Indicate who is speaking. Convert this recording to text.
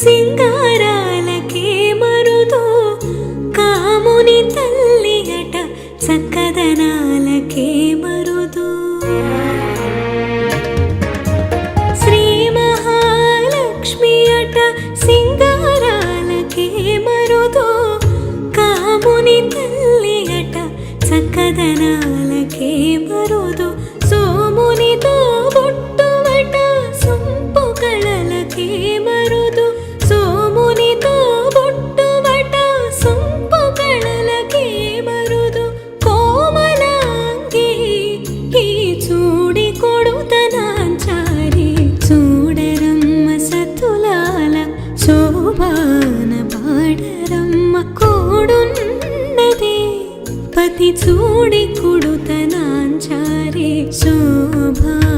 Speaker 1: సింగారాలకే మరుదో. కాముని తల్లియట చక్కదనాలకే మరుదో. శ్రీ మహాలక్ష్మి అట సింగారాలకే మరుదో. కాముని తల్లియట చక్కదనాలకే మరు ती चूडि कुडुतनाञ्चारे शोभा